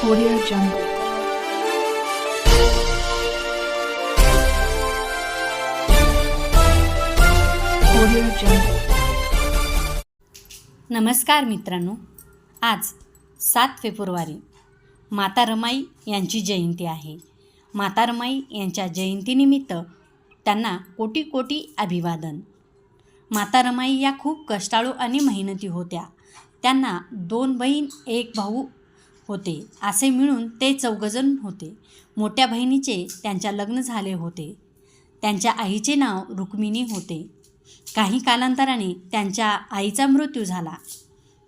Audio Jungle. Audio Jungle. नमस्कार मित्रांनो आज सात फेब्रुवारी माता रमाई यांची जयंती आहे माता रमाई यांच्या जयंतीनिमित्त त्यांना कोटी कोटी अभिवादन माता रमाई या खूप कष्टाळू आणि मेहनती होत्या त्यांना दोन बहीण एक भाऊ होते असे मिळून ते चौघजण होते. मोठ्या बहिणीचे त्यांच्या लग्न झाले होते. त्यांच्या आईचे नाव रुक्मिणी होते. काही कालांतराने त्यांच्या आईचा मृत्यू झाला.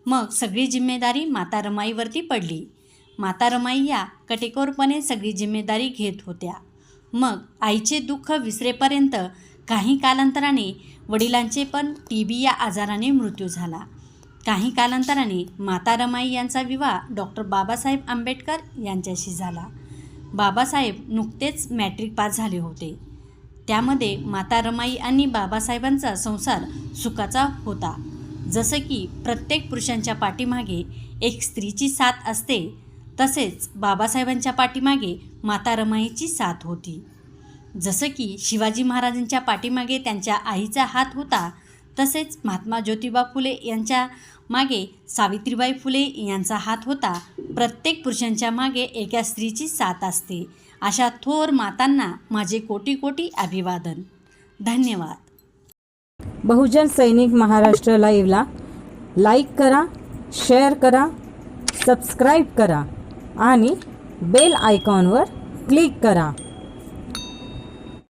मग सगळी जिम्मेदारी माता रमाईवरती पडली. माता रमाई या कटेकोरपणे सगळी जिम्मेदारी घेत होत्या. मग आईचे दुःख विसरेपर्यंत काही कालांतराने वडिलांचे पण टी बी या आजाराने मृत्यू झाला. काही कालांतराने माता रमाई यांचा विवाह डॉक्टर बाबासाहेब आंबेडकर यांच्याशी झाला. बाबासाहेब नुकतेच मॅट्रिक पास झाले होते. त्यामध्ये माता रमाई आणि बाबासाहेबांचा संसार सुखाचा होता. जसं की प्रत्येक पुरुषांच्या पाठीमागे एक स्त्रीची साथ असते तसेच बाबासाहेबांच्या पाठीमागे माता रमाईची साथ होती. जसं की शिवाजी महाराजांच्या पाठीमागे त्यांच्या आईचा हात होता तसेच महात्मा ज्योतिबा फुले यांच्या मागे सावित्रीबाई फुले यांचा हात होता. प्रत्येक पुरुषांच्या मागे एका स्त्रीची साथ असते. अशा थोर मातांना माझे कोटी कोटी अभिवादन. धन्यवाद. बहुजन सैनिक महाराष्ट्र लाईव्हला लाईक करा शेअर करा सबस्क्राईब करा आणि बेल आयकॉनवर क्लिक करा.